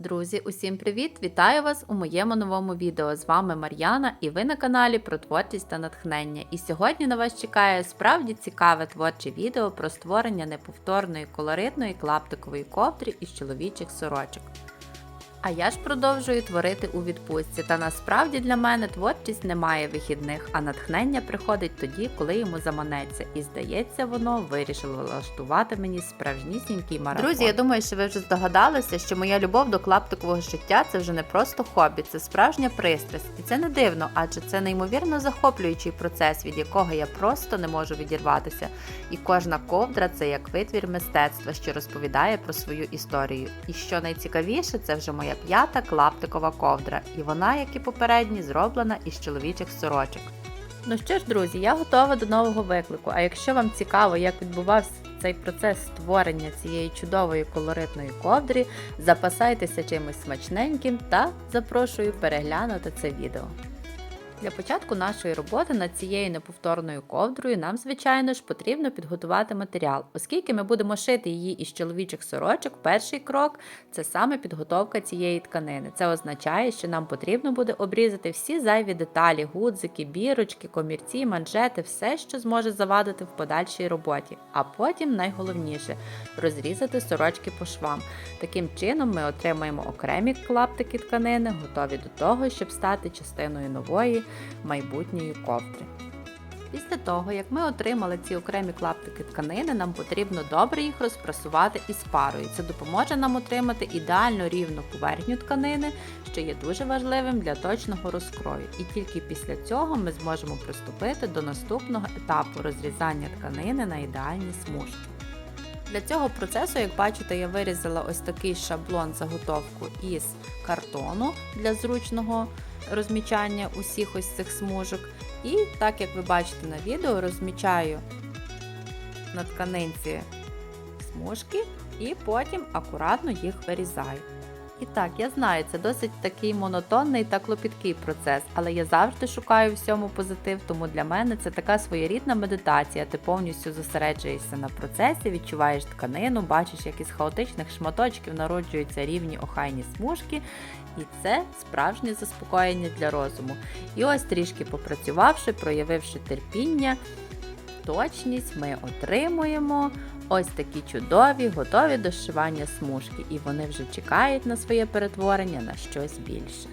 Друзі, усім привіт! Вітаю вас у моєму новому відео. З вами Мар'яна і ви на каналі про творчість та натхнення. І сьогодні на вас чекає справді цікаве творче відео про створення неповторної колоритної клаптикової ковдри із чоловічих сорочок. А я ж продовжую творити у відпустці. Та насправді для мене творчість не має вихідних, а натхнення приходить тоді, коли йому заманеться. І здається, воно вирішило влаштувати мені справжнісінький марафон. Друзі, я думаю, що ви вже здогадалися, що моя любов до клаптикового життя це вже не просто хобі, це справжня пристрасть. І це не дивно, адже це неймовірно захоплюючий процес, від якого я просто не можу відірватися. І кожна ковдра це як витвір мистецтва, що розповідає про свою історію. І що найцікавіше, це вже моя п'ята клаптикова ковдра, і вона, як і попередні, зроблена із чоловічих сорочок. Ну що ж, друзі, я готова до нового виклику. А якщо вам цікаво, як відбувався цей процес створення цієї чудової колоритної ковдри, запасайтеся чимось смачненьким та запрошую переглянути це відео. Для початку нашої роботи над цією неповторною ковдрою нам, звичайно ж, потрібно підготувати матеріал. Оскільки ми будемо шити її із чоловічих сорочок, перший крок це саме підготовка цієї тканини. Це означає, що нам потрібно буде обрізати всі зайві деталі, гудзики, бірочки, комірці, манжети, все, що зможе завадити в подальшій роботі. А потім найголовніше розрізати сорочки по швам. Таким чином ми отримаємо окремі клаптики тканини, готові до того, щоб стати частиною нової майбутньої ковдри. Після того, як ми отримали ці окремі клаптики тканини, нам потрібно добре їх розпрасувати із парою. Це допоможе нам отримати ідеально рівну поверхню тканини, що є дуже важливим для точного розкрою. І тільки після цього ми зможемо приступити до наступного етапу розрізання тканини на ідеальні смужки. Для цього процесу, як бачите, я вирізала ось такий шаблон заготовку із картону для зручного розмічання усіх ось цих смужок. І так як ви бачите на відео, розмічаю на тканинці смужки і потім акуратно їх вирізаю. І так, я знаю, це досить такий монотонний та клопіткий процес, але я завжди шукаю всьому позитив, тому для мене це така своєрідна медитація. Ти повністю зосереджуєшся на процесі, відчуваєш тканину, бачиш, як із хаотичних шматочків народжуються рівні охайні смужки, і це справжнє заспокоєння для розуму. І ось трішки попрацювавши, проявивши терпіння, точність, ми отримуємо ось такі чудові, готові до сшивання смужки, і вони вже чекають на своє перетворення на щось більше.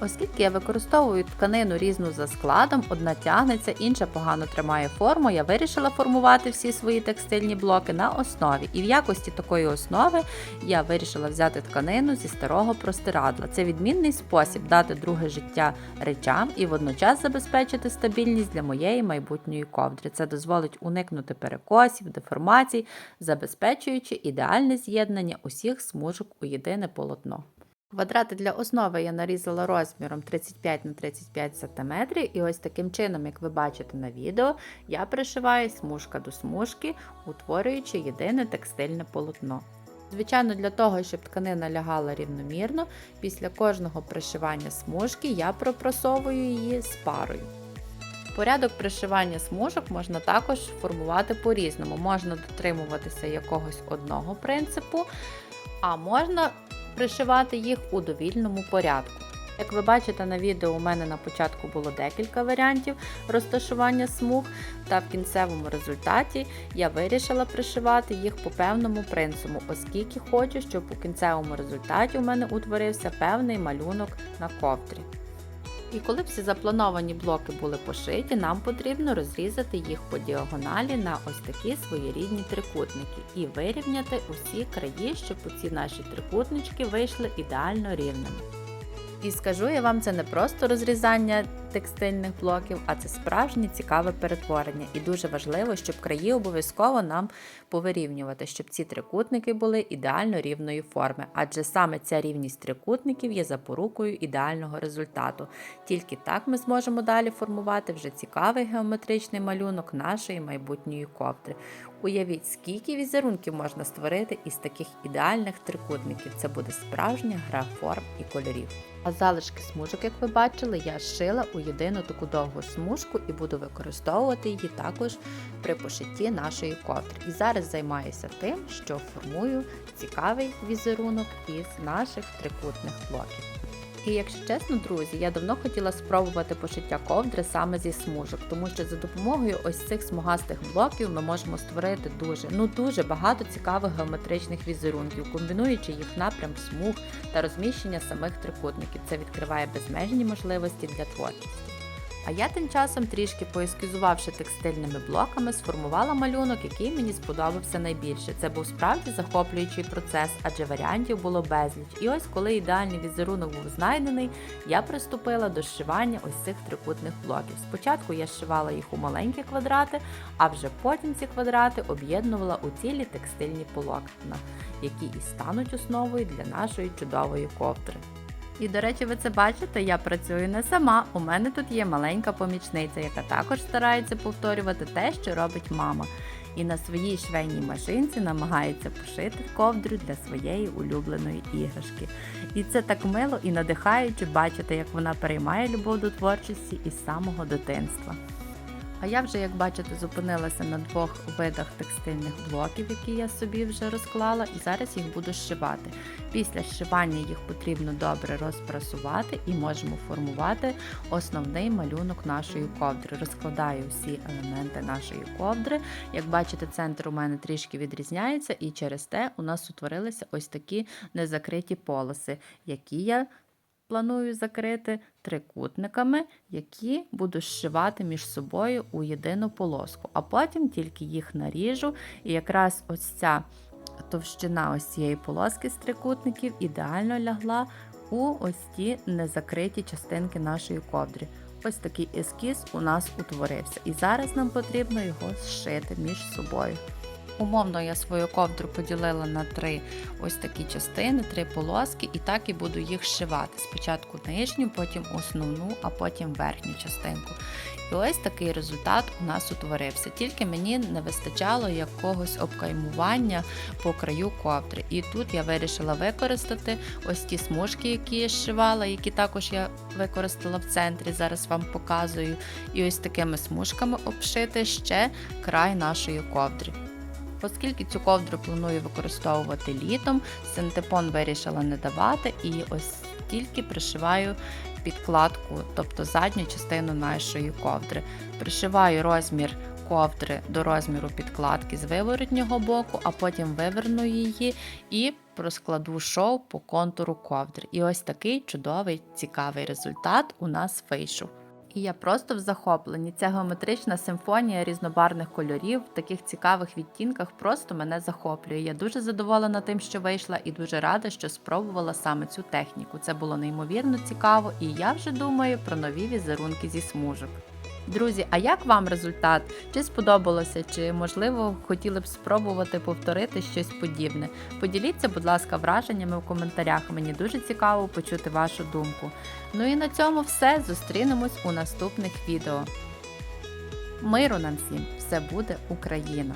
Оскільки я використовую тканину різну за складом, одна тягнеться, інша погано тримає форму, я вирішила формувати всі свої текстильні блоки на основі. І в якості такої основи я вирішила взяти тканину зі старого простирадла. Це відмінний спосіб дати друге життя речам і водночас забезпечити стабільність для моєї майбутньої ковдри. Це дозволить уникнути перекосів, деформацій, забезпечуючи ідеальне з'єднання усіх смужок у єдине полотно. Квадрати для основи я нарізала розміром 35 на 35 см, і ось таким чином, як ви бачите на відео, я пришиваю смужка до смужки, утворюючи єдине текстильне полотно. Звичайно, для того, щоб тканина лягала рівномірно, після кожного пришивання смужки я пропрасовую її з парою. Порядок пришивання смужок можна також формувати по-різному. Можна дотримуватися якогось одного принципу, а можна пришивати їх у довільному порядку. Як ви бачите на відео, у мене на початку було декілька варіантів розташування смуг, та в кінцевому результаті я вирішила пришивати їх по певному принципу, оскільки хочу, щоб у кінцевому результаті у мене утворився певний малюнок на ковдрі. І коли всі заплановані блоки були пошиті, нам потрібно розрізати їх по діагоналі на ось такі своєрідні трикутники і вирівняти усі краї, щоб ці наші трикутнички вийшли ідеально рівними. І скажу я вам, це не просто розрізання текстильних блоків, а це справжнє цікаве перетворення. І дуже важливо, щоб краї обов'язково нам повирівнювати, щоб ці трикутники були ідеально рівної форми. Адже саме ця рівність трикутників є запорукою ідеального результату. Тільки так ми зможемо далі формувати вже цікавий геометричний малюнок нашої майбутньої ковдри. Уявіть, скільки візерунків можна створити із таких ідеальних трикутників. Це буде справжня гра форм і кольорів. А залишки смужок, як ви бачили, я зшила у єдину таку довгу смужку і буду використовувати її також при пошитті нашої ковдри. І зараз займаюся тим, що формую цікавий візерунок із наших трикутних блоків. І якщо чесно, друзі, я давно хотіла спробувати пошиття ковдри саме зі смужок, тому що за допомогою ось цих смугастих блоків ми можемо створити дуже, ну дуже багато цікавих геометричних візерунків, комбінуючи їх напрям смуг та розміщення самих трикутників. Це відкриває безмежні можливості для творчості. А я тим часом, трішки поескізувавши текстильними блоками, сформувала малюнок, який мені сподобався найбільше. Це був справді захоплюючий процес, адже варіантів було безліч. І ось коли ідеальний візерунок був знайдений, я приступила до зшивання ось цих трикутних блоків. Спочатку я зшивала їх у маленькі квадрати, а вже потім ці квадрати об'єднувала у цілі текстильні полотна, які і стануть основою для нашої чудової ковдри. І, до речі, ви це бачите, я працюю не сама. У мене тут є маленька помічниця, яка також старається повторювати те, що робить мама. І на своїй швейній машинці намагається пошити ковдру для своєї улюбленої іграшки. І це так мило і надихаюче бачити, як вона переймає любов до творчості із самого дитинства. А я вже, як бачите, зупинилася на двох видах текстильних блоків, які я собі вже розклала, і зараз їх буду зшивати. Після зшивання їх потрібно добре розпрасувати і можемо формувати основний малюнок нашої ковдри. Розкладаю всі елементи нашої ковдри. Як бачите, центр у мене трішки відрізняється, і через те у нас утворилися ось такі незакриті полоси, які я планую закрити трикутниками, які буду зшивати між собою у єдину полоску, а потім тільки їх наріжу, і якраз ось ця товщина ось цієї полоски з трикутників ідеально лягла у ось ті незакриті частинки нашої ковдри. Ось такий ескіз у нас утворився, і зараз нам потрібно його зшити між собою. Умовно я свою ковдру поділила на три ось такі частини, три полоски, і так і буду їх зшивати. Спочатку нижню, потім основну, а потім верхню частинку. І ось такий результат у нас утворився. Тільки мені не вистачало якогось обкаймування по краю ковдри. І тут я вирішила використати ось ті смужки, які я зшивала, які також я використала в центрі. Зараз вам показую. І ось такими смужками обшити ще край нашої ковдри. Оскільки цю ковдру планую використовувати літом, синтепон вирішила не давати і ось тільки пришиваю підкладку, тобто задню частину нашої ковдри. Пришиваю розмір ковдри до розміру підкладки з виворотнього боку, а потім виверну її і розкладу шов по контуру ковдри. І ось такий чудовий цікавий результат у нас вийшов. І я просто в захопленні. Ця геометрична симфонія різнобарних кольорів в таких цікавих відтінках просто мене захоплює. Я дуже задоволена тим, що вийшла, і дуже рада, що спробувала саме цю техніку. Це було неймовірно цікаво, і я вже думаю про нові візерунки зі смужок. Друзі, а як вам результат? Чи сподобалося, чи можливо хотіли б спробувати повторити щось подібне? Поділіться, будь ласка, враженнями в коментарях. Мені дуже цікаво почути вашу думку. Ну і на цьому все. Зустрінемось у наступних відео. Миру нам всім! Все буде Україна!